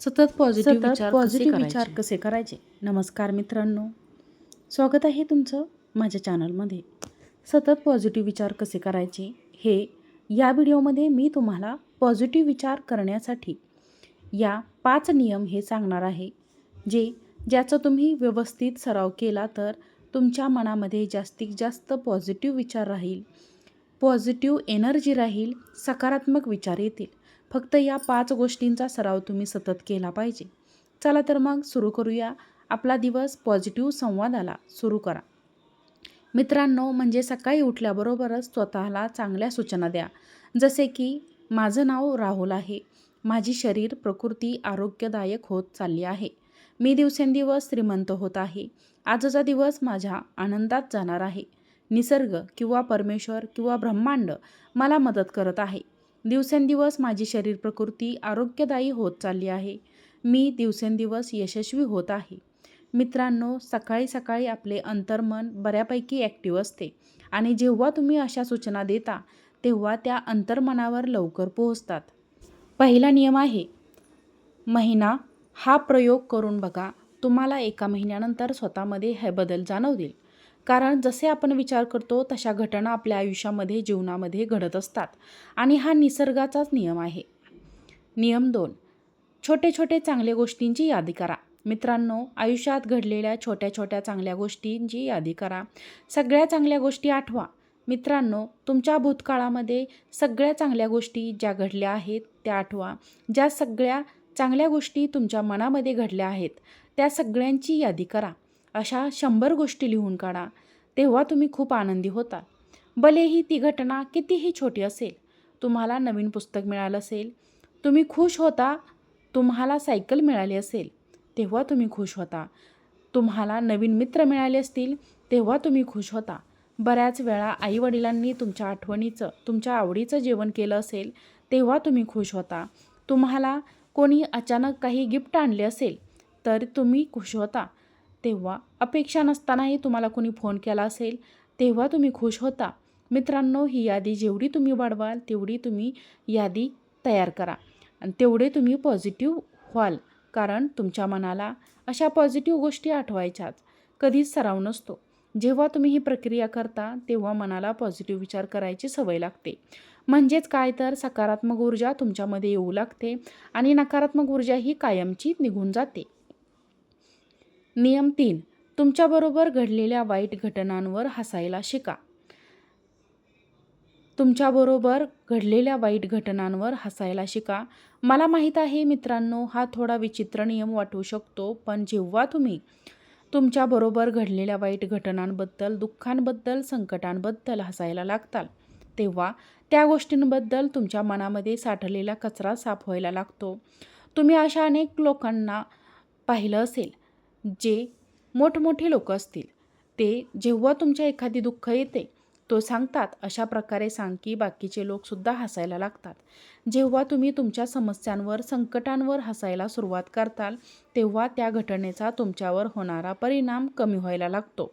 सतत पॉझिटिव्ह सतत पॉझिटिव्ह कसे विचार? कसे करायचे? नमस्कार मित्रांनो. स्वागत आहे तुमचं माझ्या चॅनलमध्ये सतत पॉझिटिव्ह विचार कसे करायचे? हे या व्हिडिओमध्ये मी तुम्हाला पॉझिटिव्ह विचार करण्यासाठी या पाच नियम हे सांगणार आहे. जे ज्याचा तुम्ही व्यवस्थित सराव केला तर तुमच्या मनामध्ये जास्तीत जास्त पॉझिटिव्ह विचार राहील. पॉझिटिव्ह एनर्जी राहील सकारात्मक विचार येतील. फक्त या पाच गोष्टींचा सराव तुम्ही सतत केला पाहिजे. चला तर मग सुरू करूया. आपला दिवस पॉझिटिव्ह संवादाला सुरू करा. मित्रांनो म्हणजे सकाळी उठल्याबरोबरच स्वतःला चांगल्या सूचना द्या. जसे की माझं नाव राहुल आहे. माझी शरीर प्रकृती आरोग्यदायक होत चालली आहे. मी दिवसेंदिवस श्रीमंत होत आहे. आजचा दिवस माझ्या आनंदात जाणार आहे. निसर्ग किंवा परमेश्वर किंवा ब्रह्मांड मला मदत करत आहे. दिवसेंदिवस माझी शरीर प्रकृती आरोग्यदायी होत चालली आहे. मी दिवसेंदिवस यशस्वी होत आहे. मित्रांनो सकाळी सकाळी आपले अंतर्मन बऱ्यापैकी ॲक्टिव्ह असते आणि जेव्हा तुम्ही अशा सूचना देता तेव्हा त्या अंतर्मनावर लवकर पोहोचतात. पहिला नियम आहे महिना हा प्रयोग करून बघा. तुम्हाला एका महिन्यानंतर स्वतःमध्ये हे बदल जाणवतील. कारण जसे आपण विचार करतो तशा घटना आपल्या आयुष्यामध्ये जीवनामध्ये घडत असतात. आणि हा निसर्गाचाच नियम आहे. नियम दोन. छोटे छोटे चांगल्या गोष्टींची यादी करा. मित्रांनो आयुष्यात घडलेल्या छोट्या छोट्या चांगल्या गोष्टींची यादी करा. सगळ्या चांगल्या गोष्टी आठवा. मित्रांनो तुमच्या भूतकाळामध्ये सगळ्या चांगल्या गोष्टी ज्या घडल्या आहेत त्या आठवा. ज्या सगळ्या चांगल्या गोष्टी तुमच्या मनामध्ये घडल्या आहेत त्या सगळ्यांची यादी करा. अशा शंभर गोष्टी लिहून काढा तेव्हा तुम्ही खूप आनंदी होता. भलेही ती घटना कितीही छोटी असेल तुम्हाला नवीन पुस्तक मिळालं असेल तुम्ही खुश होता तुम्हाला सायकल मिळाली असेल तेव्हा तुम्ही खुश होता. तुम्हाला नवीन मित्र मिळाले असतील तेव्हा तुम्ही खुश होता. बऱ्याच वेळा आईवडिलांनी तुमच्या आठवणीचं तुमच्या आवडीचं जेवण केलं असेल तेव्हा तुम्ही खुश होता. तुम्हाला कोणी अचानक काही गिफ्ट आणले असेल तर तुम्ही खुश होता. तेव्हा अपेक्षा नसतानाही तुम्हाला कोणी फोन केला असेल तेव्हा तुम्ही खुश होता. मित्रांनो ही यादी जेवढी तुम्ही वाढवाल तेवढी तुम्ही यादी तयार करा. आणि तेवढे तुम्ही पॉझिटिव्ह व्हाल कारण तुमच्या मनाला अशा पॉझिटिव्ह गोष्टी आठवायच्याच. कधीच सराव नसतो. जेव्हा तुम्ही ही प्रक्रिया करता तेव्हा मनाला पॉझिटिव्ह विचार करायची सवय लागते. म्हणजेच काय तर सकारात्मक ऊर्जा तुमच्यामध्ये येऊ लागते आणि नकारात्मक ऊर्जा ही कायमची निघून जाते. नियम तीन. तुमच्याबरोबर घडलेल्या वाईट घटनांवर हसायला शिका. तुमच्याबरोबर घडलेल्या वाईट घटनांवर हसायला शिका. मला माहीत आहे मित्रांनो हा थोडा विचित्र नियम वाटू शकतो पण जेव्हा तुम्ही तुमच्याबरोबर घडलेल्या वाईट घटनांबद्दल दुःखांबद्दल संकटांबद्दल हसायला लागताल तेव्हा त्या गोष्टींबद्दल तुमच्या मनामध्ये साठलेला कचरा साफ व्हायला लागतो. तुम्ही अशा अनेक लोकांना पाहिलं असेल जे मोठमोठे लोक असतील ते जेव्हा तुमच्या एखादी दुःख येते तो सांगतात अशा प्रकारे सांग की बाकीचे लोकसुद्धा हसायला लागतात. जेव्हा तुम्ही तुमच्या समस्यांवर संकटांवर हसायला सुरुवात करताल तेव्हा त्या घटनेचा तुमच्यावर होणारा परिणाम कमी व्हायला लागतो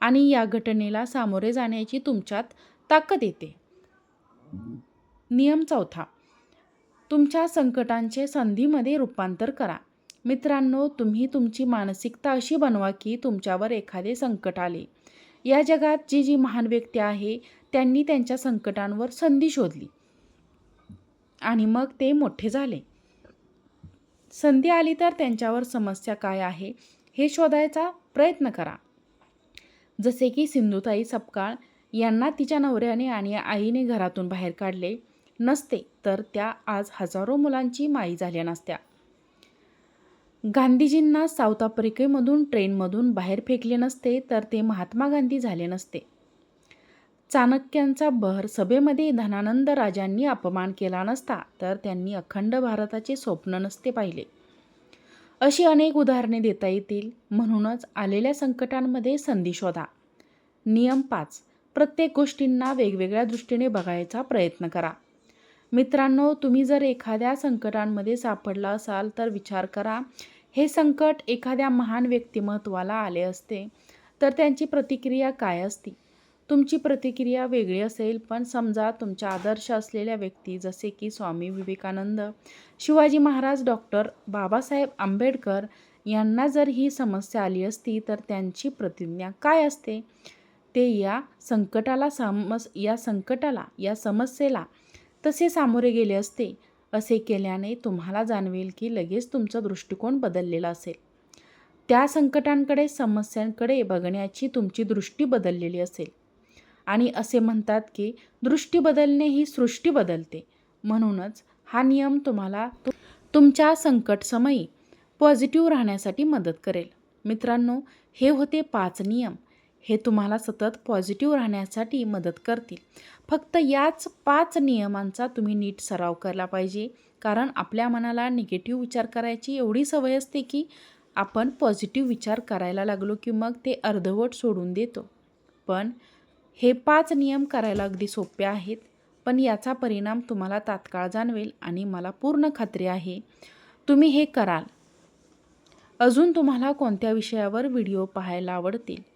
आणि या घटनेला सामोरे जाण्याची तुमच्यात ताकद येते. नियम चौथा. तुमच्या संकटांचे संधीमध्ये रूपांतर करा. मित्रांनो तुम्ही तुमची मानसिकता अशी बनवा की तुमच्यावर एखादे संकट आले. या जगात जी जी महान व्यक्ती आहे त्यांनी त्यांच्या संकटांवर संधी शोधली. आणि मग ते मोठे झाले. संधी आली तर त्यांच्यावर समस्या काय आहे हे शोधायचा प्रयत्न करा. जसे की सिंधुताई सपकाळ यांना तिच्या नवऱ्याने आणि आईने घरातून बाहेर काढले नसते तर त्या आज हजारो मुलांची माई झाल्या नसत्या. गांधीजींना साऊथ आफ्रिकेमधून ट्रेनमधून बाहेर फेकले नसते तर ते महात्मा गांधी झाले नसते. चाणक्यांचा बहर सभेमध्ये धनानंद राजांनी अपमान केला नसता तर त्यांनी अखंड भारताचे स्वप्न नसते पाहिले. अशी अनेक उदाहरणे देता येतील. म्हणूनच आलेल्या संकटांमध्ये संधी शोधा. नियम पाच. प्रत्येक गोष्टींना वेगवेगळ्या दृष्टीने बघायचा प्रयत्न करा. मित्रांनो तुम्ही जर एखाद्या संकटांमध्ये सापडला असाल तर विचार करा. हे संकट एखाद्या महान व्यक्तिमत्वाला आले असते तर त्यांची प्रतिक्रिया काय असती? तुमची प्रतिक्रिया वेगळी असेल पण समजा तुमच्या आदर्श असलेल्या व्यक्ती जसे की स्वामी विवेकानंद शिवाजी महाराज डॉक्टर बाबासाहेब आंबेडकर यांना जर ही समस्या आली असती तर त्यांची प्रतिज्ञा काय असते? ते या संकटाला सामस या संकटाला या समस्येला तसे सामोरे गेले असते. असे केल्याने तुम्हाला जाणवेल की लगेच तुमचा दृष्टिकोन बदललेला असेल. त्या संकटांकडे समस्यांकडे बघण्याची तुमची दृष्टी बदललेली असेल. आणि असे म्हणतात की दृष्टी बदलणे ही सृष्टी बदलते. म्हणूनच हा नियम तुम्हाला तु- तुमच्या संकटसमयी पॉझिटिव्ह राहण्यासाठी मदत करेल. मित्रांनो हे होते पाच नियम. हे तुम्हाला सतत पॉझिटिव्ह राहण्यासाठी मदत करतील. फक्त याच पाच नियमांचा तुम्ही नीट सराव केला पाहिजे. कारण आपल्या मनाला निगेटिव्ह विचार करायची एवढी सवय असते की आपण पॉझिटिव्ह विचार करायला लागलो की मग ते अर्धवट सोडून देतो. पण हे पाच नियम करायला अगदी सोपे आहेत. पण याचा परिणाम तुम्हाला तात्काळ जाणवेल आणि मला पूर्ण खात्री आहे. तुम्ही हे कराल. अजून तुम्हाला कोणत्या विषयावर व्हिडिओ पाहायला आवडतील?